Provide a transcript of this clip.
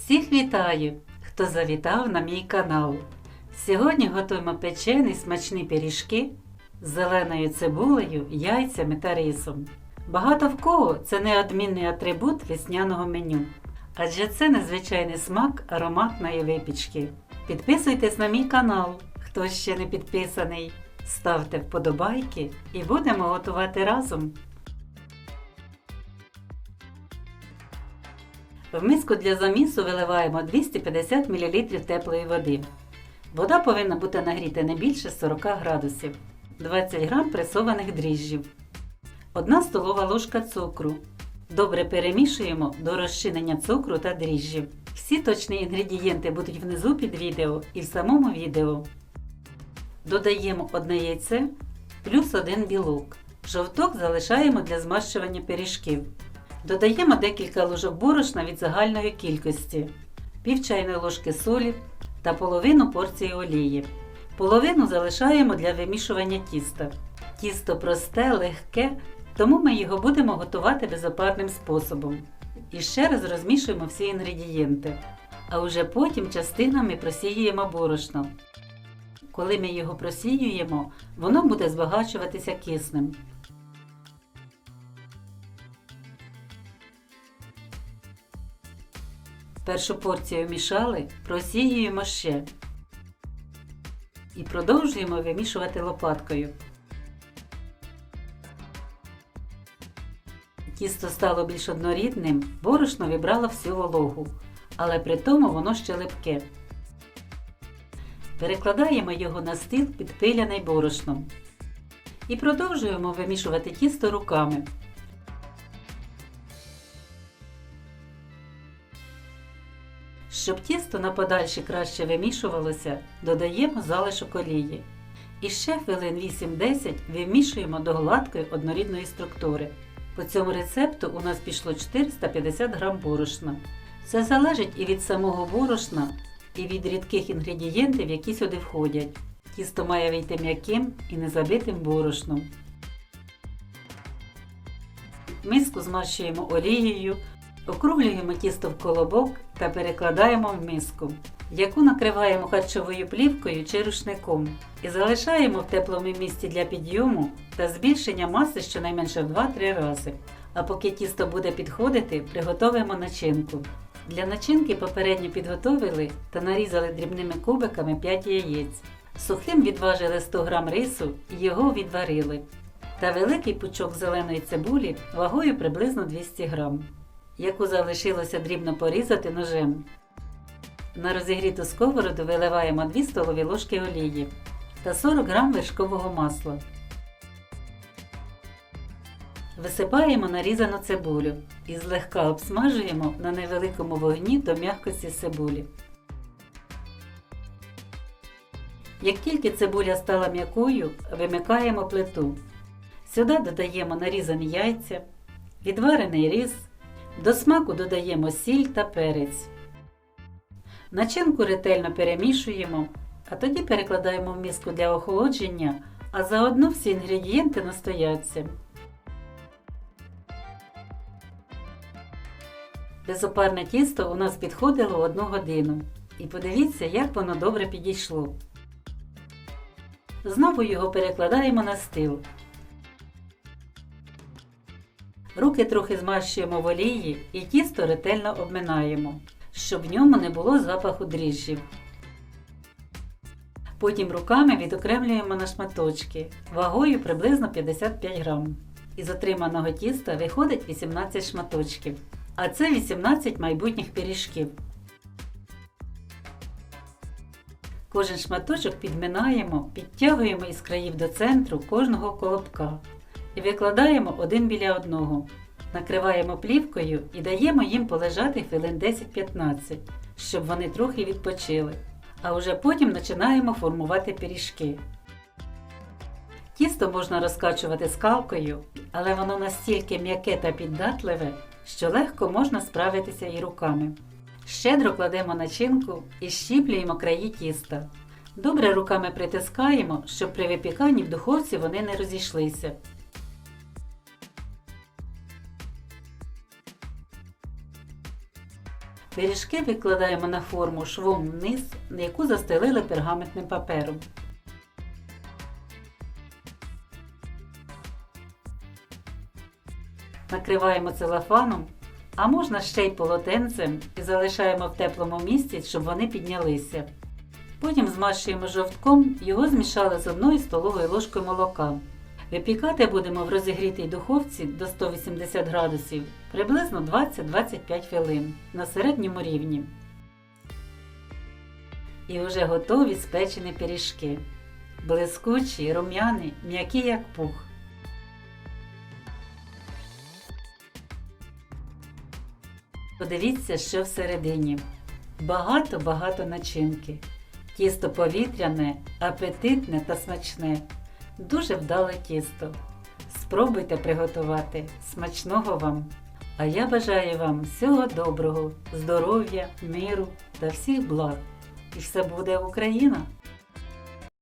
Всіх вітаю, хто завітав на мій канал. Сьогодні готуємо печені смачні пиріжки з зеленою цибулею, яйцями та рисом. Багато в кого це неодмінний атрибут весняного меню, адже це незвичайний смак ароматної випічки. Підписуйтесь на мій канал, хто ще не підписаний. Ставте вподобайки і будемо готувати разом. В миску для замісу виливаємо 250 мл теплої води. Вода повинна бути нагріта не більше 40 градусів, 20 г пресованих дріжджів, 1 столова ложка цукру. Добре перемішуємо до розчинення цукру та дріжджів. Всі точні інгредієнти будуть внизу під відео і в самому відео. Додаємо одне яйце плюс один білок. Жовток залишаємо для змащування пиріжків. Додаємо декілька ложок борошна від загальної кількості, пів чайної ложки солі та половину порції олії. Половину залишаємо для вимішування тіста. Тісто просте, легке, тому ми його будемо готувати безопарним способом. І ще раз розмішуємо всі інгредієнти. А вже потім частинами просіюємо борошно. Коли ми його просіюємо, воно буде збагачуватися киснем. Першу порцію мішали, просіюємо ще і продовжуємо вимішувати лопаткою. Тісто стало більш однорідним, борошно вібрало всю вологу, але при тому воно ще липке. Перекладаємо його на стіл підпиляний борошном. І продовжуємо вимішувати тісто руками. Щоб тісто на подальші краще вимішувалося, додаємо залишок олії. І ще хвилин 8-10 вимішуємо до гладкої однорідної структури. По цьому рецепту у нас пішло 450 г борошна. Це залежить і від самого борошна, і від рідких інгредієнтів, які сюди входять. Тісто має вийти м'яким і не забитим борошном. Миску змащуємо олією, округлюємо тісто в колобок та перекладаємо в миску, яку накриваємо харчовою плівкою чи рушником і залишаємо в теплому місці для підйому та збільшення маси щонайменше в 2-3 рази. А поки тісто буде підходити, приготуємо начинку. Для начинки попередньо підготовили та нарізали дрібними кубиками 5 яєць. Сухим відважили 100 г рису і його відварили. Та великий пучок зеленої цибулі вагою приблизно 200 г, яку залишилося дрібно порізати ножем. На розігріту сковороду виливаємо 2 столові ложки олії та 40 г вершкового масла. Висипаємо нарізану цибулю і злегка обсмажуємо на невеликому вогні до м'якості цибулі. Як тільки цибуля стала м'якою, вимикаємо плиту. Сюди додаємо нарізані яйця, відварений рис, до смаку додаємо сіль та перець. Начинку ретельно перемішуємо, а тоді перекладаємо в миску для охолодження, а заодно всі інгредієнти настояться. Безопарне тісто у нас підходило одну годину. І подивіться, як воно добре підійшло. Знову його перекладаємо на стіл. Руки трохи змащуємо в олії і тісто ретельно обминаємо, щоб в ньому не було запаху дріжджів. Потім руками відокремлюємо на шматочки вагою приблизно 55 грам. Із отриманого тіста виходить 18 шматочків, а це 18 майбутніх пиріжків. Кожен шматочок підминаємо, підтягуємо із країв до центру кожного колобка викладаємо один біля одного. Накриваємо плівкою і даємо їм полежати хвилин 10-15, щоб вони трохи відпочили. А вже потім починаємо формувати пиріжки. Тісто можна розкачувати скалкою, але воно настільки м'яке та піддатливе, що легко можна справитися і руками. Щедро кладемо начинку і щіплюємо краї тіста. Добре руками притискаємо, щоб при випіканні в духовці вони не розійшлися. Пиріжки викладаємо на форму швом вниз, яку застелили пергаментним папером. Накриваємо целофаном, а можна ще й полотенцем і залишаємо в теплому місці, щоб вони піднялися. Потім змащуємо жовтком, його змішали з одною столовою ложкою молока. Випікати будемо в розігрітій духовці до 180 градусів приблизно 20-25 хвилин на середньому рівні. І вже готові спечені пиріжки. Блискучі, рум'яні, м'які як пух. Подивіться, що всередині. Багато-багато начинки. Тісто повітряне, апетитне та смачне. Дуже вдале тісто. Спробуйте приготувати. Смачного вам! А я бажаю вам всього доброго, здоров'я, миру та всіх благ. І все буде Україна!